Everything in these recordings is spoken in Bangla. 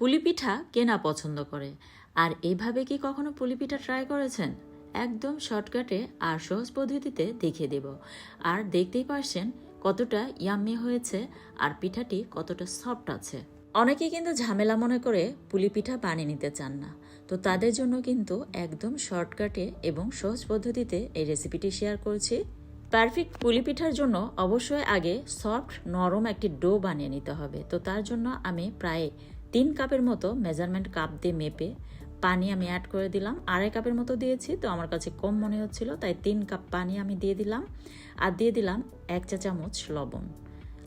পুলি পিঠা কেনা পছন্দ করে। আর এইভাবে কি কখনো পুলি পিঠা ট্রাই করেছেন? একদম শর্টকাটে আর সহজ পদ্ধতিতে দেখিয়ে দেব। আর দেখতেই পারছেন কতটা ইয়াম্মি হয়েছে আর পিঠাটি কতটা সফট আছে। অনেকে কিন্তু ঝামেলা মনে করে পুলি পিঠা বানিয়ে নিতে চান না। তো তাদের জন্য কিন্তু একদম শর্টকাটে এবং সহজ পদ্ধতিতে এই রেসিপিটি শেয়ার করছি। পারফেক্ট পুলি পিঠার জন্য অবশ্যই আগে সফট নরম একটি ডো বানিয়ে নিতে হবে। তো তার জন্য আমি প্রায় তিন কাপের মতো মেজারমেন্ট কাপ দিয়ে মেপে পানি আমি অ্যাড করে দিলাম। আড়াই কাপের মতো দিয়েছি, তো আমার কাছে কম মনে হচ্ছিল, তাই তিন কাপ পানি আমি দিয়ে দিলাম। আর দিয়ে দিলাম এক চা চামচ লবণ।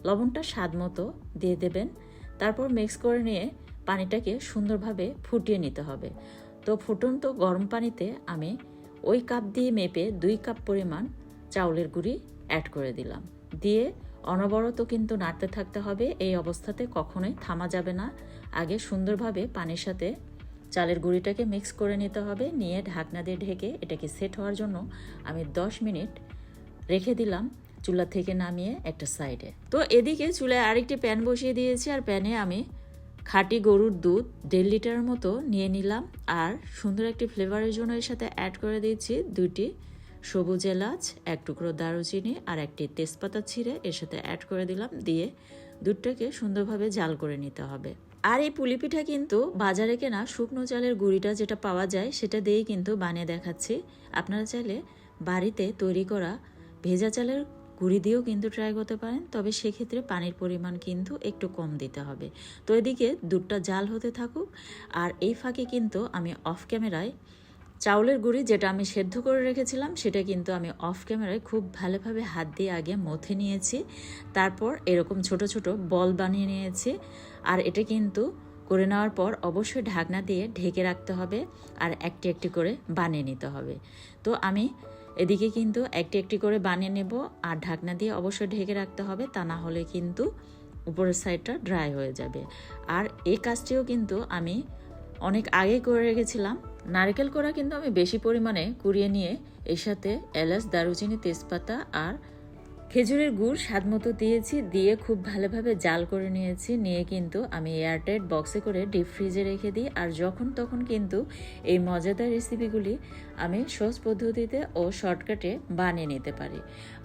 লবণটা স্বাদ মতো দিয়ে দেবেন। তারপর মিক্স করে নিয়ে পানিটাকে সুন্দরভাবে ফুটিয়ে নিতে হবে। তো ফুটন্ত গরম পানিতে আমি ওই কাপ দিয়ে মেপে দুই কাপ পরিমাণ চাউলের গুঁড়ি অ্যাড করে দিলাম। দিয়ে অনবরত কিন্তু নাড়তে থাকতে হবে। এই অবস্থাতে কখনোই থামা যাবে না। আগে সুন্দরভাবে পানির সাথে চালের গুঁড়িটাকে মিক্স করে নিতে হবে। নিয়ে ঢাকনা দিয়ে ঢেকে এটাকে সেট হওয়ার জন্য আমি 10 মিনিট রেখে দিলাম চুলা থেকে নামিয়ে একটা সাইডে। তো এদিকে চুলায় আরেকটি প্যান বসিয়ে দিয়েছি আর প্যানে আমি খাঁটি গরুর দুধ দেড় লিটারের মতো নিয়ে নিলাম। আর সুন্দর একটি ফ্লেভারের জন্য এর সাথে অ্যাড করে দিয়েছি দুইটি সবুজ এলাচ, এক টুকরো দারুচিনি আর একটি তেজপাতা ছিঁড়ে এর সাথে অ্যাড করে দিলাম। দিয়ে দুধটাকে সুন্দরভাবে জাল করে নিতে হবে। আর এই পুলি পিঠা কিন্তু বাজারে কেনা শুকনো চালের গুঁড়িটা যেটা পাওয়া যায়, সেটা দিয়েই কিন্তু বানিয়ে দেখাচ্ছি। আপনারা চাইলে বাড়িতে তৈরি করা ভেজা চালের গুঁড়ি দিয়েও কিন্তু ট্রাই করতে পারেন, তবে সেক্ষেত্রে পানির পরিমাণ কিন্তু একটু কম দিতে হবে। তো এদিকে দুধটা জাল হতে থাকুক। আর এই ফাঁকে কিন্তু আমি অফ ক্যামেরায় চাউলের গুঁড়ি যেটা আমি সেদ্ধ করে রেখেছিলাম, সেটা কিন্তু আমি অফ ক্যামেরায় খুব ভালোভাবে হাত দিয়ে আগে মথে নিয়েছি। তারপর এরকম ছোট ছোট বল বানিয়ে নিয়েছি। আর এটা কিন্তু করে নেওয়ার পর অবশ্যই ঢাকনা দিয়ে ঢেকে রাখতে হবে আর একটি একটি করে বানিয়ে নিতে হবে। তো আমি এদিকে কিন্তু একটি একটি করে বানিয়ে নেব আর ঢাকনা দিয়ে অবশ্যই ঢেকে রাখতে হবে, তা না হলে কিন্তু উপরের সাইডটা ড্রাই হয়ে যাবে। আর এই কাজটিও কিন্তু আমি অনেক আগে করে রেখেছিলাম। নারকেল কোড়া কিন্তু আমি বেশি পরিমাণে কুড়িয়ে নিয়ে এর সাথে এলাচ, দারুচিনি, তেজপাতা আর খেজুরের গুড় স্বাদ মতো দিয়েছি, দিয়ে খুব ভালোভাবে জাল করে নিয়েছি। নিয়ে কিন্তু আমি এয়ারটাইট বক্সে করে ডিপ ফ্রিজে রেখে দিই। আর যখন তখন কিন্তু এই মজাদার রেসিপিগুলি আমি সহজ পদ্ধতিতে ও শর্টকাটে বানিয়ে নিতে পারি।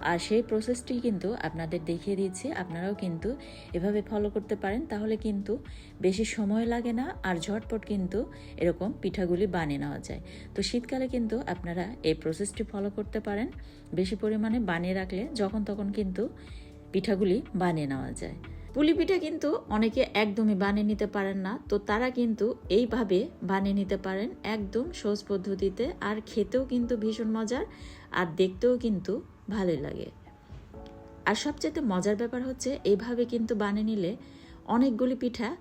আর সেই প্রসেসটি কিন্তু আপনাদের দেখিয়ে দিচ্ছি। আপনারাও কিন্তু এভাবে ফলো করতে পারেন। তাহলে কিন্তু বেশি সময় লাগে না আর ঝটপট কিন্তু এরকম পিঠাগুলি বানিয়ে নেওয়া যায়। তো শীতকালে কিন্তু আপনারা এই প্রসেসটি ফলো করতে পারেন। বেশি পরিমাণে বানিয়ে রাখলে যখন তখন কিন্তু পিঠাগুলি বানিয়ে নেওয়া যায়। পুলি পিঠা কিন্তু অনেকে একদমই বানিয়ে নিতে পারেন না, তো তারা কিন্তু এইভাবে বানিয়ে নিতে পারেন একদম সহজ পদ্ধতিতে আর খেতেও কিন্তু ভীষণ মজার আর দেখতেও কিন্তু ভালোই লাগে। আর সবচেয়ে মজার ব্যাপার হচ্ছে এইভাবে কিন্তু বানিয়ে নিলে অনেকগুলি পিঠা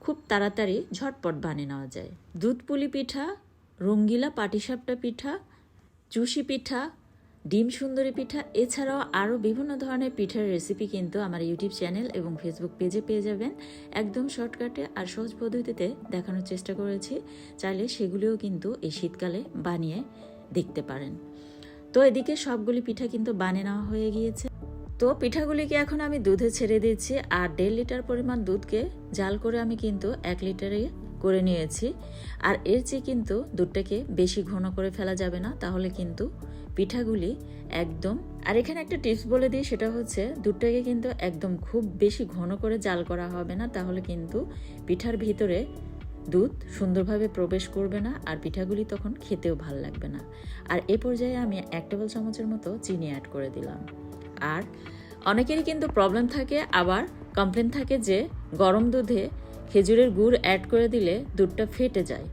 খুব তাড়াতাড়ি ঝটপট বানিয়ে নেওয়া যায়। দুধ পুলি পিঠা, রঙ্গিলা পাটিসাপটা পিঠা, চুষি পিঠা ডিম সুন্দরী পিঠা, এছাড়াও আরও বিভিন্ন ধরনের পিঠার রেসিপি কিন্তু আমার ইউটিউব চ্যানেল এবং ফেসবুক পেজে পেয়ে যাবেন। একদম শর্টকাটে আর সহজ পদ্ধতিতে দেখানোর চেষ্টা করেছি। চাইলে সেগুলিও কিন্তু এই শীতকালে বানিয়ে দেখতে পারেন। তো এদিকে সবগুলি পিঠা কিন্তু বানিয়ে নেওয়া হয়ে গিয়েছে। তো পিঠাগুলিকে এখন আমি দুধে ছেড়ে দিচ্ছি। আর দেড় লিটার পরিমাণ দুধকে জাল করে আমি কিন্তু এক লিটারে করে নিয়েছি। আর এর চেয়ে কিন্তু দুধটাকে বেশি ঘন করে ফেলা যাবে না, তাহলে কিন্তু পিঠাগুলি একদম আর এখানে একটা টিপস বলে দিই, সেটা হচ্ছে দুধটাকে কিন্তু একদম খুব বেশি ঘন করে জাল করা হবে না, তাহলে কিন্তু পিঠার ভিতরে দুধ সুন্দরভাবে প্রবেশ করবে না আর পিঠাগুলি তখন খেতেও ভালো লাগবে না। আর এ পর্যায়ে আমি এক টেবিল চামচের মতো চিনি অ্যাড করে দিলাম। আর অনেকেরই কিন্তু প্রবলেম থাকে, আবার কমপ্লেন থাকে যে গরম দুধে খেজুরের গুড় অ্যাড করে দিলে দুধটা ফেটে যায়।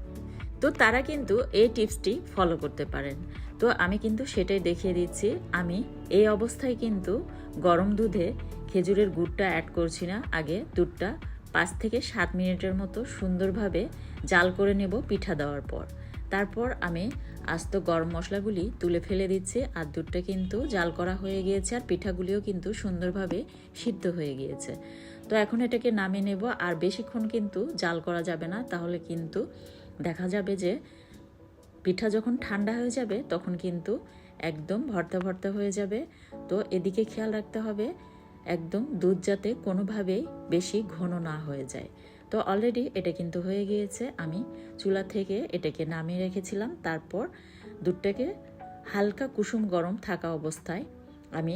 তো তারা কিন্তু এই টিপসটি ফলো করতে পারেন। তো আমি কিন্তু সেটাই দেখিয়ে দিচ্ছি। আমি এই অবস্থায় কিন্তু গরম দুধে খেজুরের গুড়টা অ্যাড করছি না। আগে দুধটা পাঁচ থেকে সাত মিনিটের মতো সুন্দরভাবে জাল করে নেব পিঠা দেওয়ার পর। তারপর আমি আস্ত গরম মশলাগুলি তুলে ফেলে দিচ্ছি আর দুধটা কিন্তু জাল করা হয়ে গিয়েছে আর পিঠাগুলিও কিন্তু সুন্দরভাবে সিদ্ধ হয়ে গিয়েছে। তো এখন এটাকে নামিয়ে নেব। আর বেশিক্ষণ কিন্তু জাল করা যাবে না, তাহলে কিন্তু দেখা যাবে যে পিঠা যখন ঠান্ডা হয়ে যাবে, তখন কিন্তু একদম ভর্তা ভর্তা হয়ে যাবে। তো এদিকে খেয়াল রাখতে হবে, একদম দুধ যাতে কোনোভাবেই বেশি ঘন না হয়ে যায়। তো অলরেডি এটা কিন্তু হয়ে গিয়েছে। আমি চুলা থেকে এটাকে নামিয়ে রেখেছিলাম। তারপর দুধটাকে হালকা কুসুম গরম থাকা অবস্থায় আমি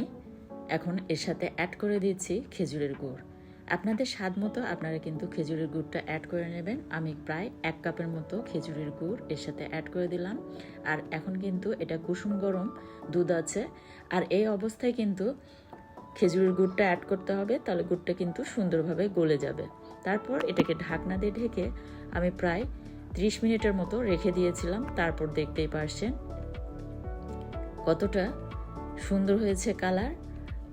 এখন এর সাথে অ্যাড করে দিচ্ছি খেজুরের গুড়। আপনাদের স্বাদ মতো আপনারা কিন্তু খেজুরের গুড়টা অ্যাড করে নেবেন। আমি প্রায় এক কাপের মতো খেজুরের গুড় এর সাথে অ্যাড করে দিলাম। আর এখন কিন্তু এটা কুসুম গরম, দুধ আছে। আর এই অবস্থায় কিন্তু খেজুরের গুড়টা অ্যাড করতে হবে, তাহলে গুড়টা কিন্তু সুন্দরভাবে গলে যাবে। তারপর এটাকে ঢাকনা দিয়ে ঢেকে আমি প্রায় ত্রিশ মিনিটের মতো রেখে দিয়েছিলাম। তারপর দেখতেই পারছেন কতটা সুন্দর হয়েছে কালার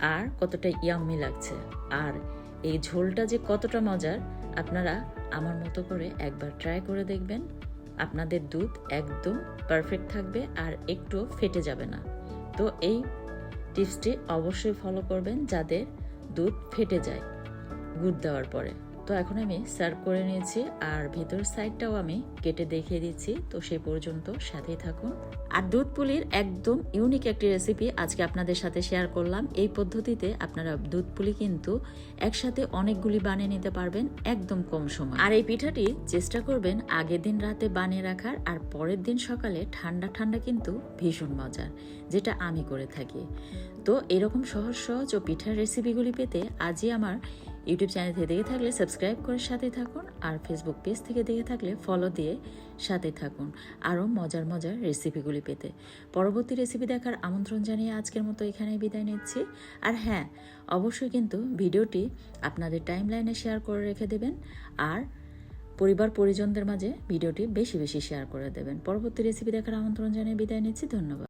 আর কতটা ইয়াম্মি লাগছে। আর এই ঝোলটা যে কতটা মজার, আপনারা আমার মতো করে একবার ট্রাই করে দেখবেন। আপনাদের দুধ একদম পারফেক্ট থাকবে আর একটুও ফেটে যাবে না। তো এই টিপসটি অবশ্যই ফলো করবেন যাদের দুধ ফেটে যায়, গুড় দেওয়ার পরে। তো এখন আমি সার্ভ করে নিয়েছি আর ভিতর সাইডটাও আমি কেটে দেখিয়ে দিচ্ছি। তো সেই পর্যন্ত সাথেই থাকুন। আর দুধ পুলির একদম ইউনিক একটি রেসিপি আজকে আপনাদের সাথে শেয়ার করলাম। এই পদ্ধতিতে আপনারা দুধ পুলি কিন্তু একসাথে অনেকগুলি বানিয়ে নিতে পারবেন একদম কম সময়। আর এই পিঠাটি চেষ্টা করবেন আগের দিন রাতে বানিয়ে রাখার আর পরের দিন সকালে ঠান্ডা ঠান্ডা কিন্তু ভীষণ মজার, যেটা আমি করে থাকি। তো এরকম সহজ সহজ ও পিঠার রেসিপিগুলি পেতে আজই আমার ইউটিউব চ্যানেল থেকে দেখে থাকলে সাবস্ক্রাইব করে সাথে থাকুন আর ফেসবুক পেজ থেকে দেখে থাকলে ফলো দিয়ে সাথে থাকুন। আরও মজার মজার রেসিপিগুলি পেতে। পরবর্তী রেসিপি দেখার আমন্ত্রণ জানিয়ে আজকের মতো এখানেই বিদায় নিচ্ছি। আর হ্যাঁ অবশ্যই কিন্তু ভিডিওটি আপনাদের টাইম লাইনে শেয়ার করে রেখে দেবেন আর পরিবার পরিজনদের মাঝে ভিডিওটি বেশি বেশি শেয়ার করে দেবেন। পরবর্তী রেসিপি দেখার আমন্ত্রণ জানিয়ে বিদায় নিচ্ছি। ধন্যবাদ।